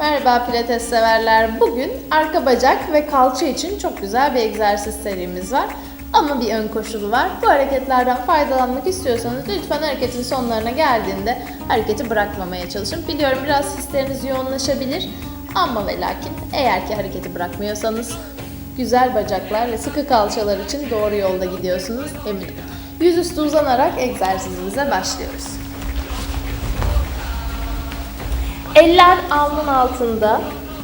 Merhaba pilates severler. Bugün arka bacak ve kalça için çok güzel bir egzersiz serimiz var. Ama bir ön koşulu var. Bu hareketlerden faydalanmak istiyorsanız lütfen hareketin sonlarına geldiğinde hareketi bırakmamaya çalışın. Biliyorum biraz hisleriniz yoğunlaşabilir ama ve lakin eğer ki hareketi bırakmıyorsanız güzel bacaklar ve sıkı kalçalar için doğru yolda gidiyorsunuz eminim. Yüzüstü uzanarak egzersizimize başlıyoruz. Eller alnın altında.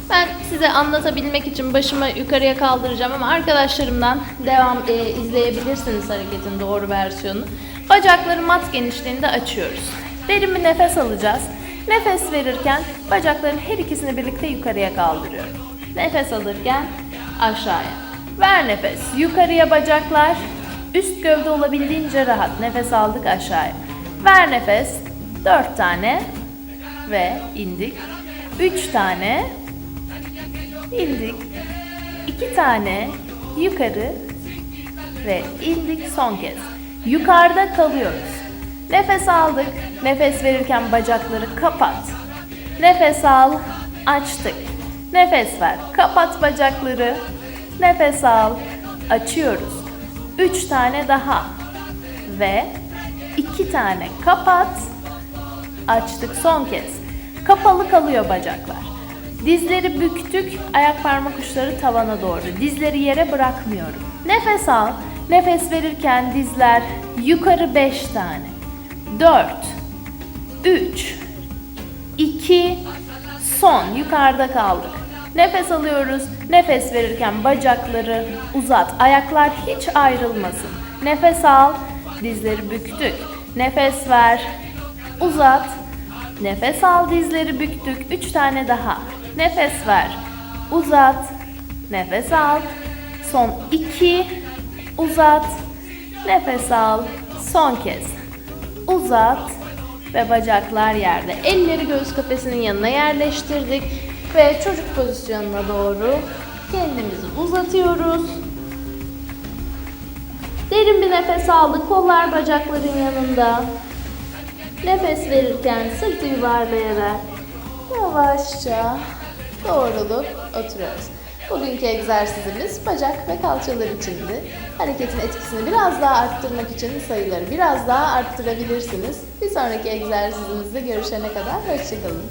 Ben size anlatabilmek için başımı yukarıya kaldıracağım ama arkadaşlarımdan devam e, izleyebilirsiniz hareketin doğru versiyonunu. Bacakları mat genişliğinde açıyoruz. Derin bir nefes alacağız. Nefes verirken bacakların her ikisini birlikte yukarıya kaldırıyorum. Nefes alırken aşağıya. Ver nefes. Yukarıya bacaklar. Üst gövde olabildiğince rahat. Nefes aldık aşağıya. Ver nefes. Dört tane ve indik. 3 tane indik. 2 tane yukarı ve indik son kez. Yukarıda kalıyoruz. Nefes aldık. Nefes verirken bacakları kapat. Nefes al, açtık. Nefes ver. Kapat bacakları. Nefes al, açıyoruz. 3 tane daha ve 2 tane kapat açtık son kez. Kapalı kalıyor bacaklar. Dizleri büktük, ayak parmak uçları tavana doğru. Dizleri yere bırakmıyorum. Nefes al. Nefes verirken dizler yukarı 5 tane. 4 3 2 son yukarıda kaldık. Nefes alıyoruz. Nefes verirken bacakları uzat. Ayaklar hiç ayrılmasın. Nefes al. Dizleri büktük. Nefes ver. Uzat. Nefes al dizleri büktük. Üç tane daha. Nefes ver. Uzat. Nefes al. Son iki. Uzat. Nefes al. Son kez. Uzat. Ve bacaklar yerde. Elleri göğüs kafesinin yanına yerleştirdik. Ve çocuk pozisyonuna doğru kendimizi uzatıyoruz. Derin bir nefes aldık. Kollar bacakların yanında. Nefes verirken sırtı yuvarlayarak yavaşça doğrulup oturuyoruz. Bugünkü egzersizimiz bacak ve kalçalar içindi. Hareketin etkisini biraz daha arttırmak için sayıları biraz daha arttırabilirsiniz. Bir sonraki egzersizimizde görüşene kadar hoşçakalın.